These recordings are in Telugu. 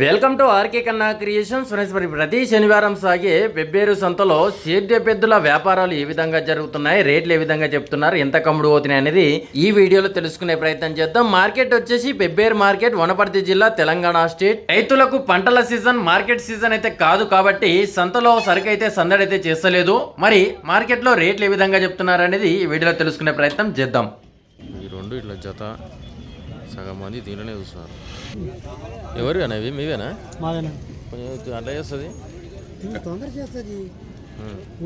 Welcome to RK Kanna Creations. Friends మరి ప్రతి శనివారం సాగే వెబ్బేరు సంతలో సేద్య పెద్దల వ్యాపారాలు ఏ విధంగా జరుగుతున్నాయి రేట్లు ఏ విధంగా చెప్తున్నారు ఎంత కమ్ముడు పోతున్నాయి అనేది ఈ వీడియోలో తెలుసుకునే ప్రయత్నం చేద్దాం. మార్కెట్ వచ్చేసి పెబ్బేరు మార్కెట్ వనపర్తి జిల్లా తెలంగాణ స్టేట్. రైతులకు పంటల సీజన్ మార్కెట్ సీజన్ అయితే కాదు కాబట్టి సంతలో సరుకు అయితే సందడి అయితే చేస్తలేదు. మరి మార్కెట్లో రేట్లు ఏ విధంగా చెప్తున్నారు అనేది ఈ వీడియోలో తెలుసుకునే ప్రయత్నం చేద్దాం. ఈ రెండు ఇట్లా జత. సగం మంది దీనిలోనే చూస్తున్నారు. ఎవరు అనేవి మీవేనా? మాదేనా? కొంచెం అట్లా చేస్తుంది. తొందర చేస్తుంది.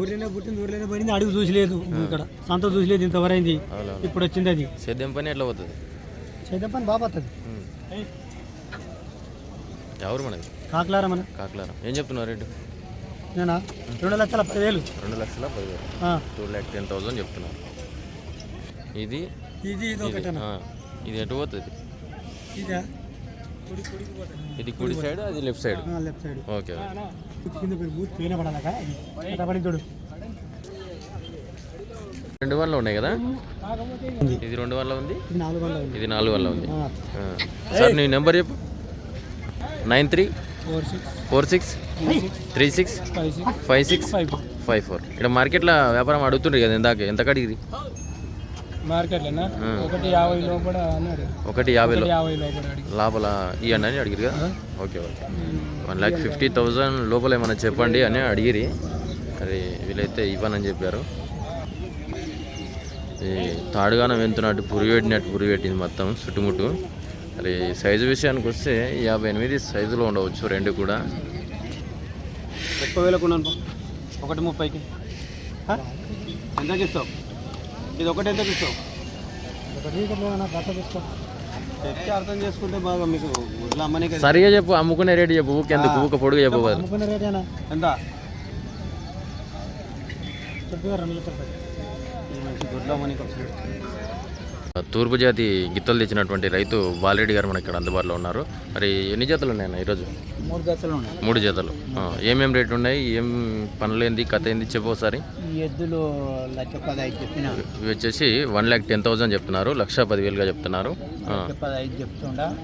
ఊర్లోనే పుట్టింది ఊర్లోనే పడింది అడుగు చూసలేదు ఇక్కడ సంత చూసలేదు ఇంతవరైంది. ఇప్పుడు వచ్చింది అది. సేద్యం పని ఎట్లా పోతుంది? చేద్దాం పని బాగా ఉమ్. ఎవరు మనది? కాకలారా మన? కాకలారం. ఏం చెప్తున్నారు రేటు? నేనా? రెండు లక్షల పదివేలు. రెండు లక్షల పదివేలు. టూ ల్యాక్ టెన్ థౌసండ్ చెప్తున్నారు. ఇది? ఇది ఇది ఒకటేనా? ఇది ఎటు పోతుంది? ఇదా? కుడి సైడ్ అది left side? Left side. Okay రెండు వల్ల ఉన్నాయి కదా? ఇది రెండు వల్ల ఉంది? ఇది నాలుగు వందలు ఉంది. ఇది నాలుగు వల్ల ఉంది. సార్ నీ నెంబర్ చెప్పు. Nine three four six. Four six three six five six. Five four. ఇక్కడ మార్కెట్లో వ్యాపారం అడుగుతుండ్రు కదా ఇందాక. ఎంత కడిగిరి? మార్కెట్లోనా. ఒకటి యాభై లోపల అన్నాడు ఒకటి యాభైలో యాభై లోపల అడిగి లోపల ఇవ్వండి అని అడిగిరు కదా okay okay. One lakh fifty thousand లోపల ఏమైనా చెప్పండి అని అడిగిరి. అది వీలైతే ఇవ్వనని చెప్పారు. ఈ తాడుగానం వెళ్తున్నట్టు పురి పెట్టినట్టు పురి పెట్టింది మొత్తం చుట్టుముట్టు. మరి సైజు విషయానికి వస్తే యాభై ఎనిమిది సైజులో ఉండవచ్చు రెండు కూడా. ముప్పై వేలకు ఒకటి ముప్పైకి. ఎంతకి ఇస్తావు ఇది ఒకటి చెప్తే అర్థం చేసుకుంటే బాగా మీకు గుడ్లు అమ్మని సరిగా చెప్పు అమ్ముకునే రేటు చెప్పు ఊకెందుకు ఊక పొడుగు చెప్పు కదా అమ్ముకునే ఎంత? లీటర్ మంచి గుడ్లు అమ్మని తూర్పు జాతి గిత్తలు తెచ్చినటువంటి రైతు బాలరెడ్డి గారు మనకి ఇక్కడ అందుబాటులో ఉన్నారు. మరి ఎన్ని జతలు ఉన్నాయి ఈరోజు? మూడు జతలు ఉన్నాయి. మూడు జతలు. ఆ, ఏమేం రేట్లు ఉన్నాయి? ఏం పనులు ఏంది? కథ ఏంది? చెప్పు ఒకసారి. ఈ ఎద్దులు లక్ష పదహైదు చెప్పిన ఇవి వచ్చేసి వన్ ల్యాక్ టెన్ థౌసండ్ చెప్తున్నారు. లక్ష పదివేలుగా చెప్తున్నారు. పదహైదు చెప్తుండా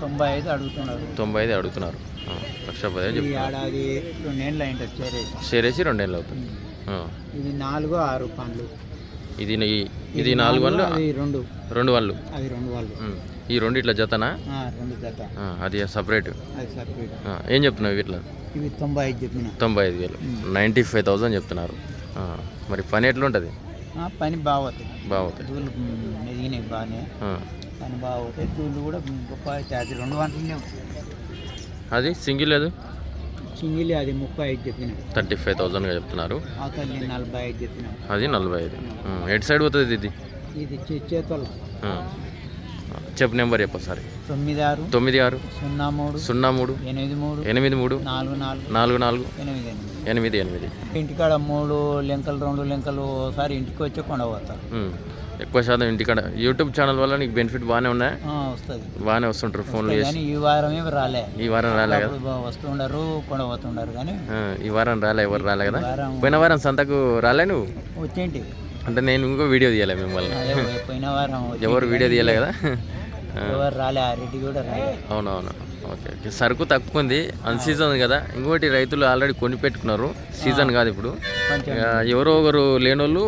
తొంభై ఐదు అడుగుతున్నారు. తొంభై ఐదు అడుగుతున్నారు. లక్ష చెప్తున్నారు. ఏడాది రెండేళ్ళు అయింది వచ్చేరేసి షేరేసి రెండేళ్ళు అవుతుంది. ఇది నాలుగు ఆరు పండ్లు ఇది ఇది నాలుగు అది రెండు. రెండు అది రెండు వాళ్ళు. ఈ రెండు ఇట్లా జతనా రెండు జత. అది సపరేట్ ఏం చెప్తున్నావు వీటిలో? ఇవి తొంభై ఐదు చెప్పిన. తొంభై ఐదు వేలు. నైంటీ ఫైవ్ థౌసండ్ చెప్తున్నారు. మరి పని ఎట్లుంటుంది? పని మెదిగినాయి బాగానే. పని బాగుతాయి. దూళ్ళు కూడా గొప్ప అది రెండు వంటలనే అది సింగిల్ లేదు సింగిల్ అది ముప్పై ఐదు చెప్పిన థర్టీ ఫైవ్ థౌసండ్గా చెప్తున్నారు. తల్లి నలభై ఐదు చెప్పిన. అది నలభై ఐదు. ఎటు సైడ్ పోతుంది ఇది? ఇది చే- చేతుల. చెప్పు నెంబర్ చెప్పు ఒకసారి. తొమ్మిది ఆరు తొమ్మిది ఆరు సున్నా మూడు సున్నా మూడు ఎనిమిది మూడు ఎనిమిది మూడు నాలుగు నాలుగు నాలుగు నాలుగు. ఎనిమిది ఎనిమిది. ఎనిమిది ఎనిమిది. ఇంటికాడ మూడు లెంకలు రెండు లెంకలు ఒకసారి ఇంటికి వచ్చి కొండపోతారు. ఎక్కువ శాతం ఇంటికాడ. యూట్యూబ్ ఛానల్ వల్ల నీకు బెనిఫిట్ బాగానే ఉన్నాయా. వస్తుంది. బాగానే వస్తుంటారు ఫోన్లు చేసి. ఈ వారం ఏమి రాలే. ఈ వారం రాలే కదా? వస్తుండరు కొండపోతుండరు కానీ. ఈ వారం రాలే ఎవరు రాలే కదా? పోయిన వారం సంతకు రాలే నువ్వు? వచ్చేంటి? అంటే నేను ఇంకో వీడియో తీయాలి మిమ్మల్ని. పోయిన వారం ఎవరు వీడియో తీయలే కదా? ఎవరు రాలే ఆ రెడ్డి కూడా రాలే. అవునవును. Okay okay. సరుకు తక్కువ ఉంది అన్ సీజన్ కదా. ఇంకోటి రైతులు ఆల్రెడీ కొని పెట్టుకున్నారు. సీజన్ కాదు ఇప్పుడు. కొంచెం ఇక ఎవరో ఒకరు లేనోళ్ళు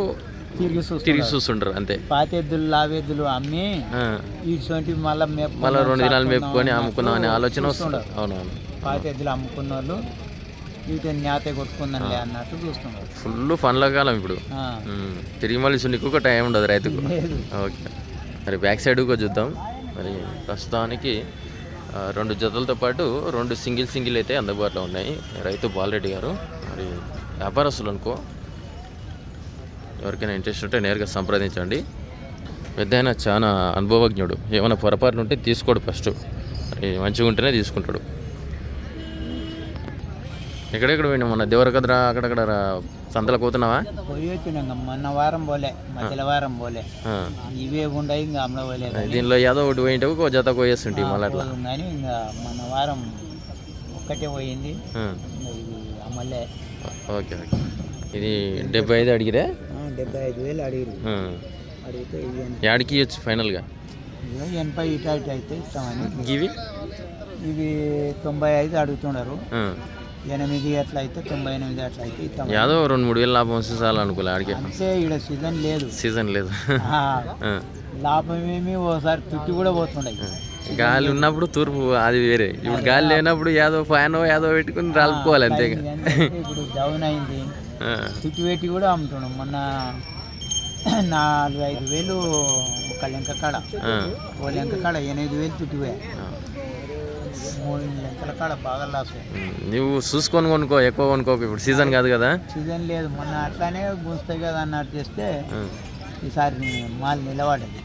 తిరిగి తిరిగి చూస్తుంటారు అంతే. పాతెద్దులు లావెద్దులు అమ్మి ఆ, ఇటువంటి మళ్ళీ మేపు మళ్ళీ రెండు దినాలు మేపుకొని అమ్ముకుందాం అనే ఆలోచన వస్తుంది అవునవును. పాతెద్దులు అమ్ముకున్న వాళ్ళు వీటిని నేత కొట్టుకుందంలే అన్నట్టు చూస్తున్నారు ఫుల్ ఫన్ల కాలం ఇప్పుడు. ఆ, ఉమ్, తిరిగి మళ్ళీ సున్నికి ఒక టైం ఉండదు రైతుకు. లేదు. ఓకే. మరి బ్యాక్ సైడ్ కూడా చూద్దాం. మరి ప్రస్తుతానికి రెండు జతలతో పాటు రెండు సింగిల్ సింగిల్ అయితే అందుబాటులో ఉన్నాయి. రైతు బాలరెడ్డి గారు మరి వ్యాపారస్తులు అనుకో ఎవరికైనా ఇంట్రెస్ట్ ఉంటే నేరుగా సంప్రదించండి. పెద్ద చాలా అనుభవజ్ఞుడు. ఏమైనా పొరపాటు ఉంటే తీసుకోడు ఫస్ట్ మరి మంచిగా ఉంటేనే తీసుకుంటాడు. ఎక్కడెక్కడ పోయినా మన దేవరకద్ర అక్కడక్కడ పోయి వచ్చినాం మొన్న వారం పోలే మధ్యల వారం పోలే. ఇవే ఉండయి ఇంకా అమల పోలేదు. దీనిలో ఏదో ఒకటి పోయింటే ఒక జత పోయేస్తుంటే మళ్ళీ అట్లా. కానీ ఇంకా మన వారం ఒక్కటే పోయింది. అమలే. Okay okay. ఇది డెబ్బై ఐదు అడిగిరే? డెబ్బై ఐదు వేలు అడిగారు ఆ. అడిగితే? యాడికి ఇవ్వచ్చు ఫైనల్గా? ఎనభై ఇటు అయితే ఇస్తామని. గివి ఇవి తొంభై ఐదు అడుగుతున్నారు. ఎనిమిది అట్లా అయితే తొంభై ఎనిమిది అట్లా అయితే ఇస్తాం యాదో రెండు మూడు వేలు లాభం వస్తే చాలు అనుకోలే ఆడికే. అంతే ఇక్కడ సీజన్ లేదు. సీజన్ లేదు. లాభం ఏమి ఓసారి తుట్టి కూడా పోతుండయి గాలి ఉన్నప్పుడు తూర్పు అది వేరే. ఇప్పుడు గాలి లేనప్పుడు యాదో ఫ్యాన్ యాదో పెట్టుకుని రాలుకోవాలి అంతే ఇప్పుడు డౌన్ అయింది. తుట్టి పెట్టి కూడా అమ్ముతున్నాం. మొన్న నాలుగు ఐదు వేలు ఒక లెంక కాడ. ఓ లెంక కాడ ఎనిమిది వేలు తుట్టి కాడ బాగా లాస్ నువ్వు చూసుకొని కొనుక్కో ఎక్కువ కొనుక్కోకు ఇప్పుడు సీజన్ కాదు కదా. సీజన్ లేదు. మొన్న అట్లానే గుంస్తాయి కదా అన్నట్టు చేస్తే. ఈసారి మాల్ నిలబడదు.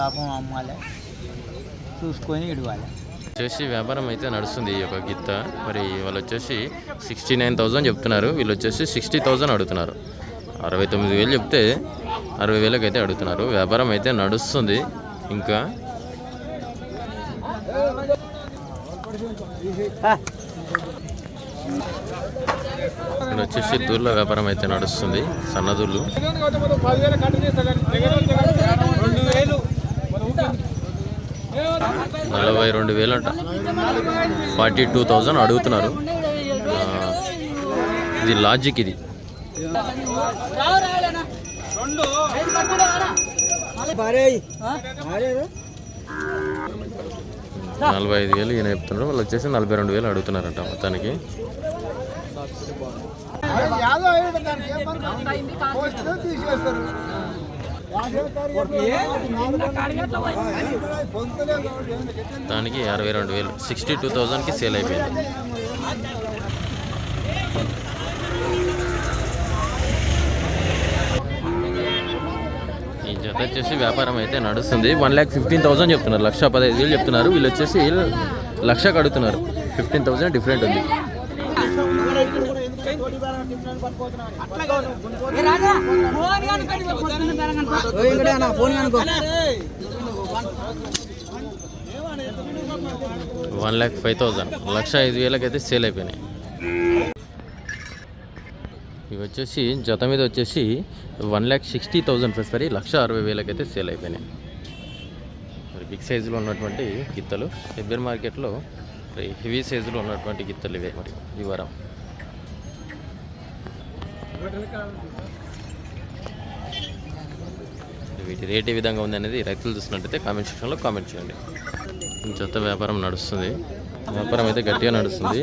లాభం అమ్మాలి. చూసుకొని ఇడవాలి. వచ్చేసి వ్యాపారం అయితే నడుస్తుంది ఈ యొక్క గిత్త. మరి వాళ్ళు వచ్చేసి సిక్స్టీ నైన్ థౌజండ్ చెప్తున్నారు. వీళ్ళు వచ్చేసి సిక్స్టీ థౌజండ్ అడుగుతున్నారు. అరవై తొమ్మిది వేలు చెప్తే అరవై వేలకు అయితే అడుగుతున్నారు. వ్యాపారం అయితే నడుస్తుంది. ఇంకా ఇక్కడ వచ్చేసి దూర్ల వ్యాపారం అయితే నడుస్తుంది సన్నదూర్లు. నలభై రెండు వేలు అంట ఫార్టీ టూ థౌజండ్ అడుగుతున్నారు. ఇది లాజిక్ ఇది. నలభై ఐదు వేలు ఈయన చెప్తున్నారు. వాళ్ళు వచ్చేసి నలభై రెండు వేలు అడుగుతున్నారంట మొత్తానికి. దానికి అరవై రెండు వేలు. సిక్స్టీ టూ థౌజండ్కి సేల్ అయిపోయింది. ఈ జత వచ్చేసి వ్యాపారం అయితే నడుస్తుంది. వన్ ల్యాక్ ఫిఫ్టీన్ థౌసండ్ చెప్తున్నారు. లక్ష పదహైదు వేలు చెప్తున్నారు. వీళ్ళు వచ్చేసి లక్ష కడుగుతున్నారు ఫిఫ్టీన్ థౌసండ్ డిఫరెంట్ ఉంది. One lakh five thousand. లక్ష ఐదు వేలకైతే సేల్ అయిపోయినాయి. ఇవి వచ్చేసి జత మీద వచ్చేసి one lakh sixty thousand plus మరి లక్ష అరవై వేలకైతే సేల్ అయిపోయినాయి. మరి బిగ్ సైజులో ఉన్నటువంటి గిత్తలు ఎబ్బెర్ మార్కెట్లో మరి హెవీ సైజులో ఉన్నటువంటి గిత్తలు ఇవే మరి ఈ వారం. వీటి రేట్ ఏ విధంగా ఉంది అనేది రైతులు చూసినట్టయితే కామెంట్ సెక్షన్లో కామెంట్ చేయండి. జత వ్యాపారం నడుస్తుంది. వ్యాపారం అయితే గట్టిగా నడుస్తుంది.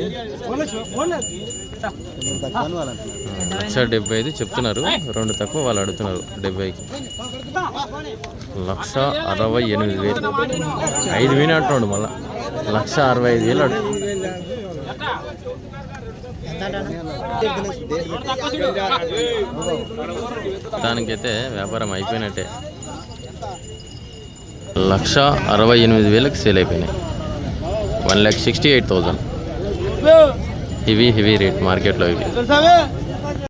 లక్ష డెబ్బై ఐదు చెప్తున్నారు. రెండు తక్కువ వాళ్ళు అడుగుతున్నారు డెబ్బైకి. లక్ష అరవై ఎనిమిది వేలు. ఐదు వేలు అంటున్నాడు మళ్ళా. లక్ష అరవై ఐదు వేలు అడుగు. దానికైతే వ్యాపారం అయిపోయినట్టే. లక్ష అరవై ఎనిమిది వేలకు సేల్ అయిపోయినాయి. One lakh sixty eight thousand heavy heavy rate మార్కెట్లో ఇవి.